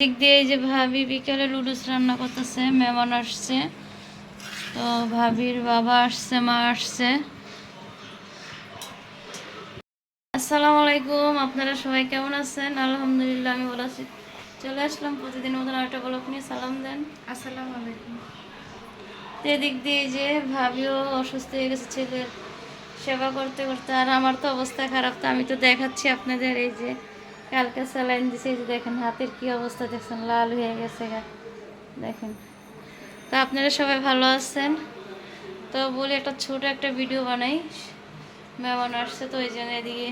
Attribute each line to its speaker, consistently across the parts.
Speaker 1: দিক দিয়ে এই যে ভাবি বিকেলে লুডুস রান্না করতেছে মেহমান আসছে। তো ভাবির বাবা আসছে মা আসছে। আসসালামু আলাইকুম আপনারা সবাই কেমন আছেন? আলহামদুলিল্লাহ আমি ভালো আছি। চলে আসলাম প্রতিদিন মতন একটা ব্লক নিয়ে সালাম দেন।
Speaker 2: আসসালামু আলাইকুম।
Speaker 1: তো এদিক দিয়ে যে ভাবিও অসুস্থ হয়ে গেছে ছেলের সেবা করতে করতে আর আমার তো অবস্থা খারাপ তো আমি তো দেখাচ্ছি আপনাদের এই যে কালকে স্যালাইন দিছে যে দেখেন হাতের কি অবস্থা দেখছেন, লাল হয়ে গেছে দেখেন। তো আপনারা সবাই ভালো আছেন? তো বলি একটা ছোট একটা ভিডিও বানাই। মেহমান আসছে তো ওই জন্য এদিকে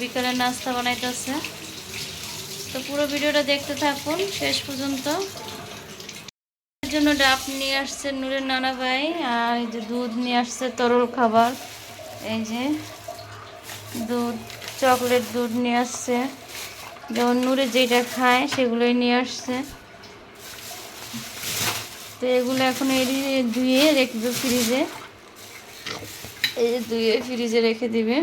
Speaker 1: বিকেলের নাস্তা বানাইতেছে। তো পুরো ভিডিওটা দেখতে থাকুন, শেষ পর্যন্ত। জন্য ডাব নিয়ে আসছে নূরের নানা ভাই, আর এই যে দুধ নিয়ে আসছে তরল খাবার। এই যে দুধ। চকলেট দুধ নিয়ে আসছে। যেমন নূরে যেটা খায়, সেগুলোই নিয়ে আসছে। তো এগুলো এখন এড়ি ধুয়ে রেখে ফ্রিজে, এই যে ধুয়ে ফ্রিজে রেখে দিবে।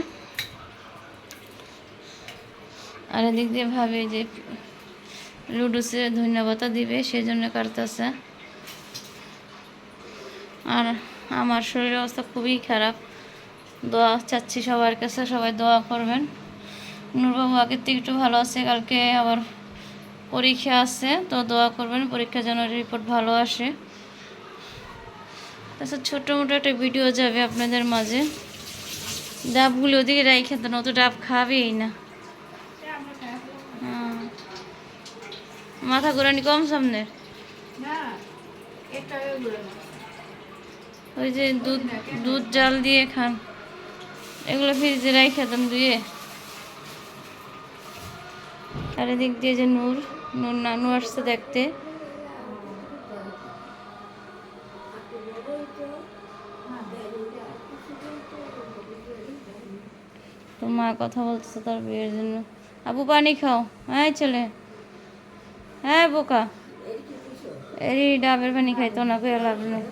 Speaker 1: আর এদিক দিয়ে ভাবে যে লুডুসে ধন্যবাদ দিবে সেই জন্য কাটতেছে। আর আমার শরীরের অবস্থা খুবই খারাপ। দোয়া চাচ্ছি সবার কাছে, সবাই দোয়া করবেন। নূরবাবু আগের থেকে একটু ভালো আছে কালকে আবার পরীক্ষা আছে তো দোয়া করবেন পরীক্ষা যেন রিপোর্ট ভালো আসে। তাছাড়া ছোটো মোটো একটা ভিডিও যাবে আপনাদের মাঝে। ডাবগুলি ওদিকে রাইখে তো ডাব খাবেই না। হ্যাঁ। মাথা ঘোরানি কম সামনের ওই যে দুধ দুধ জাল দিয়ে খান। এগুলো ফ্রিজে রাইখে দেন ধুয়ে। আর এদিক দিয়ে যে নূর নূর নানু আসছে দেখতে। তো মা কথা বলতেছে তার বিয়ের জন্য। আবু, পানি খাও। হ্যাঁ চলে হ্যাঁ বোকা। এই ডাবের পানি খাইতো না পেয়ে লাভ নেই।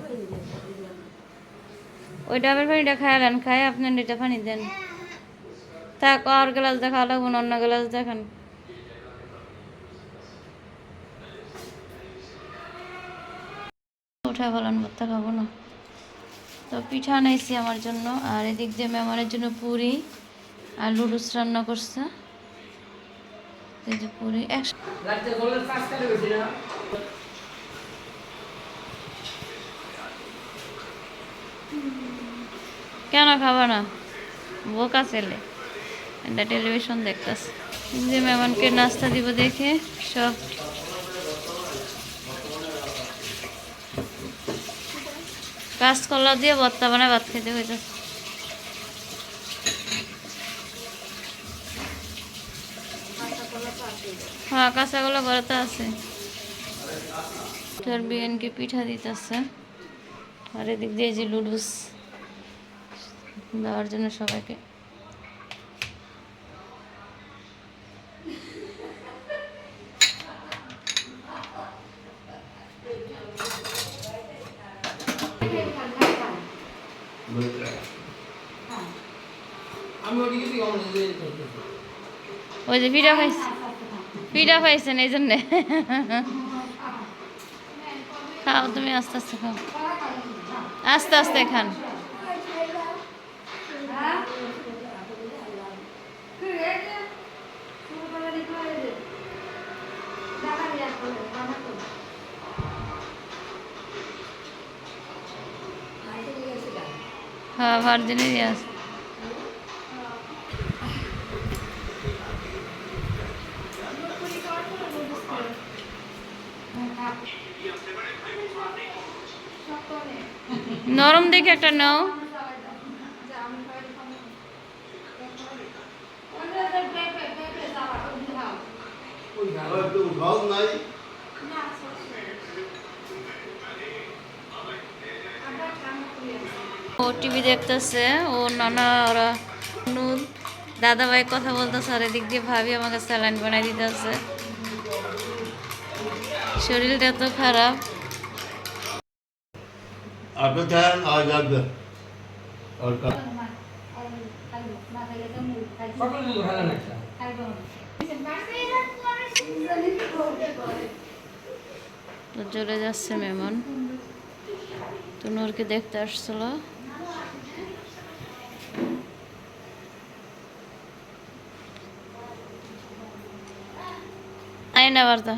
Speaker 1: ওই ডাবের পানিটা খাইলেন খাই আপনার এটা পানি দেন। থাক, আর গ্লাস দেখা লাগবো না, অন্য গ্লাস দেখান। উঠা বলেন ভর্তা খাব না। তো পিঠা আনাইছি আমার জন্য, আর এদিক দিয়ে মেমারের জন্য পুরি আর লুডুস রান্না করছে। এই যে পুরি কেন খাবা না? বোকা ছেলে। টেলিভিশন দেখতেছে। যে মেহমানকে নাস্তা দিব দেখে সব কাঁচকলা দিয়ে ভর্তা বানায় ভাত খেতে হইতেছে হ্যাঁ কাঁচাগুলো বড়তে আছে। তোর বিয়ানকে পিঠা দিতেছে। আর এদিক দিয়ে যে লুডুস দেওয়ার জন্য সবাইকে। ওই যে পিঠা খাইছে পিঠা খাইছেন এই জন্যে। খাও, তুমি আস্তে আস্তে খাও। আস্তে আস্তে খান। হ্যাঁ ভার্জিনেরই আছে। নরম দেখে একটা নাও। ও টিভি দেখতেছে, ও নানা, ওরা দাদা ভাই কথা বলতেছে, আর এদিক দিয়ে ভাবি আমাকে স্যালাইন বানাই দিতেছে। শরীরটা তো খারাপ।
Speaker 3: Arka
Speaker 4: tayan azaldı. Arka.
Speaker 1: তো চলে যাচ্ছে মেমন তো নূরকে দেখতে আসছিল আয় না বার্তা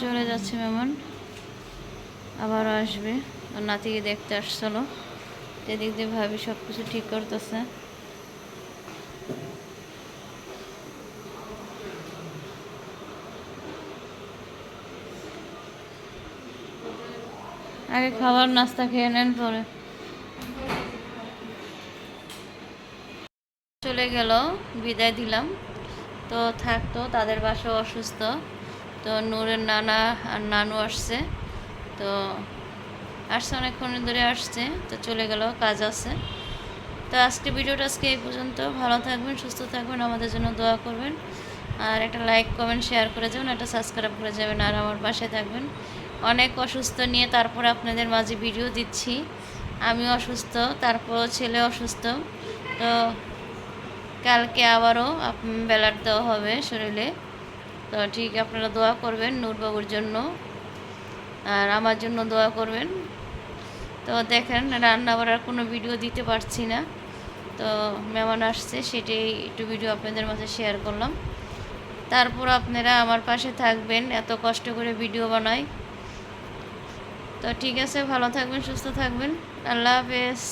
Speaker 1: চলে যাচ্ছে মেমন। আবারও আসবে। ওর নাতিকে দেখতে আসছিল। এদিক দিয়ে ভাবি সব কিছু ঠিক করতেছে। আগে খাবার, নাস্তা খেয়ে নেন পরে। চলে গেল, বিদায় দিলাম। তো থাকতো তাদের বাসা অসুস্থ। তো নূরের নানা আর নানু আসছে। তো আসছে অনেকক্ষণ ধরে আসছে, তো চলে গেল, কাজ আছে। তো আজকে ভিডিওটা আজকে এই পর্যন্ত। ভালো থাকবেন, সুস্থ থাকবেন, আমাদের জন্য দোয়া করবেন। আর একটা লাইক, কমেন্ট, শেয়ার করে যাবেন, একটা সাবস্ক্রাইব করে যাবেন, আর আমার পাশে থাকবেন। অনেক অসুস্থ নিয়ে তারপর আপনাদের মাঝে ভিডিও দিচ্ছি। আমি অসুস্থ, তারপরও ছেলে অসুস্থ। তো কালকে আবারও বেলার দেওয়া হবে শরীরে। তো ঠিক, আপনারা দোয়া করবেন নূরবাবুর জন্য আর আমার জন্য দোয়া করবেন। তো দেখেন রান্না বাড়ার কোনো ভিডিও দিতে পারছি না। তো মেহমান আসছে, সেটাই একটু ভিডিও আপনাদের মাঝে শেয়ার করলাম। তারপর আপনারা আমার পাশে থাকবেন, এত কষ্ট করে ভিডিও বানাই। তো ঠিক আছে, ভালো থাকবেন, সুস্থ থাকবেন। আল্লাহ হাফেজ।